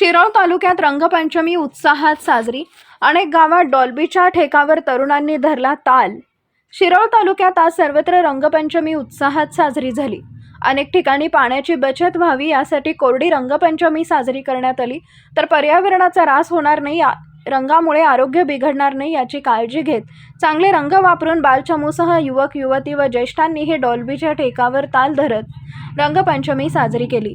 शिरोळ तालुक्यात रंगपंचमी उत्साहात साजरी. अनेक गावात डॉल्बीच्या ठेकावर तरुणांनी धरला ताल. शिरोळ तालुक्यात आज सर्वत्र रंगपंचमी उत्साहात साजरी झाली. अनेक ठिकाणी पाण्याची बचत व्हावी यासाठी कोरडी रंगपंचमी साजरी करण्यात आली. तर पर्यावरणाचा ऱ्हास होणार नाही रंगामुळे आरोग्य बिघडणार नाही याची काळजी घेत चांगले रंग वापरून बालचमूसह युवक युवती व ज्येष्ठांनीही डॉल्बीच्या ठेकावर ताल धरत रंगपंचमी साजरी केली.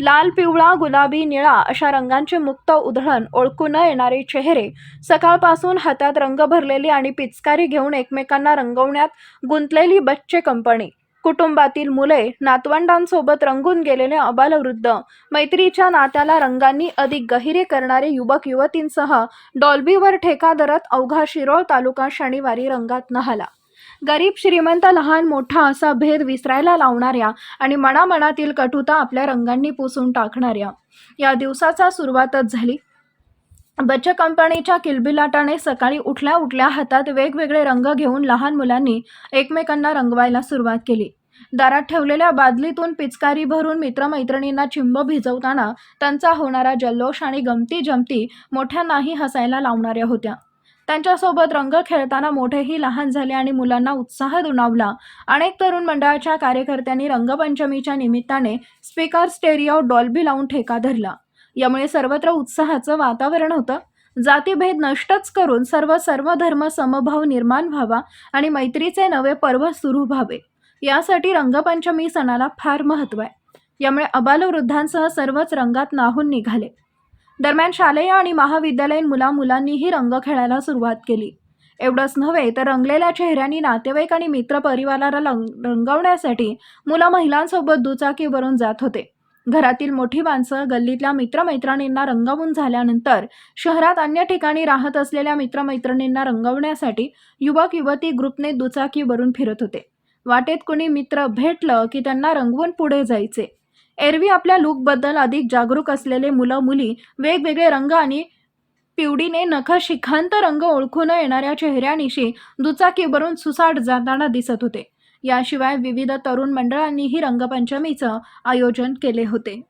लाल पिवळा गुलाबी निळा अशा रंगांचे मुक्त उधळण ओळखू न येणारे चेहरे सकाळपासून हातात रंग भरलेली आणि पिचकारी घेऊन एकमेकांना रंगवण्यात गुंतलेली बच्चे कंपनी. कुटुंबातील मुले नातवंडांसोबत रंगून गेलेले अबालवृद्ध मैत्रीच्या नात्याला रंगांनी अधिक गहिरे करणारे युवक युवतींसह डॉल्बीवर ठेका धरत अवघा शिरोळ तालुका शनिवारी रंगात नहाला. गरीब श्रीमंत लहान मोठा असा भेद विसरायला लावणाऱ्या आणि मनामनातील कटुता आपल्या रंगांनी पुसून टाकणाऱ्या. या दिवसाचा सुरुवातच झाली. बच्च कंपनीच्या किलबिलाटाने सकाळी उठल्या उठल्या हातात वेगवेगळे रंग घेऊन लहान मुलांनी एकमेकांना रंगवायला सुरुवात केली. दारात ठेवलेल्या बादलीतून पिचकारी भरून मित्रमैत्रिणींना चिंब भिजवताना त्यांचा होणारा जल्लोष आणि गमती जमती मोठ्यांनाही हसायला लावणाऱ्या होत्या. त्यांच्यासोबत रंग खेळताना मोठेही लहान झाले आणि मुलांना उत्साह दुणावला. अनेक तरुण मंडळाच्या कार्यकर्त्यांनी रंगपंचमीच्या निमित्ताने स्पीकर स्टेरिओ डॉल्बी लावून ठेका धरला. यामुळे सर्वत्र उत्साहाचं वातावरण होतं. जातीभेद नष्टच करून सर्व सर्व धर्म समभाव निर्माण व्हावा आणि मैत्रीचे नवे पर्व सुरू व्हावे. यासाठी रंगपंचमी सणाला फार महत्त्व आहे. यामुळे अबालवृद्धांसह सर्वच रंगात नाहून निघाले. दरम्यान शालेय आणि महाविद्यालयीन मुला मुलांनीही रंग खेळायला सुरुवात केली. एवढंच नव्हे तर रंगलेल्या चेहऱ्यांनी नातेवाईक आणि मित्र परिवाराला रंग रंगवण्यासाठी मुलं महिलांसोबत दुचाकीवरून जात होते. घरातील मोठी माणसं गल्लीतल्या मित्रमैत्रिणींना रंगवून झाल्यानंतर शहरात अन्य ठिकाणी राहत असलेल्या मित्रमैत्रिणींना रंगवण्यासाठी युवक युवती ग्रुपने दुचाकीवरून फिरत होते. वाटेत कुणी मित्र भेटलं की त्यांना रंगवून पुढे जायचे. एरवी आपल्या लूकबद्दल अधिक जागरूक असलेले मुलं मुली वेगवेगळे रंग आणि पिवडीने नख शिखांत रंग ओळखून येणाऱ्या चेहऱ्यानिशी दुचाकीवरून सुसाट जाताना दिसत होते. याशिवाय विविध तरुण मंडळांनीही रंगपंचमीचं आयोजन केले होते.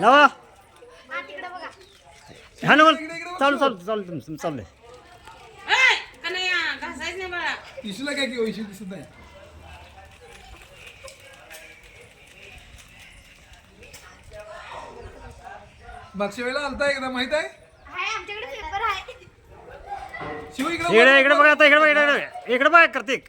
लावा हा ना चालू चालू चालू तुमचं चाललंय इशूला काय की इशू दिसत नाही मागच्या वेळेला आलता एकदा माहीत आहे आमच्याकडे पेपर आहे शिव इकडे इकडे इकडे बघा आता इकडे बघा इकडे इकडे बघा कार्तिक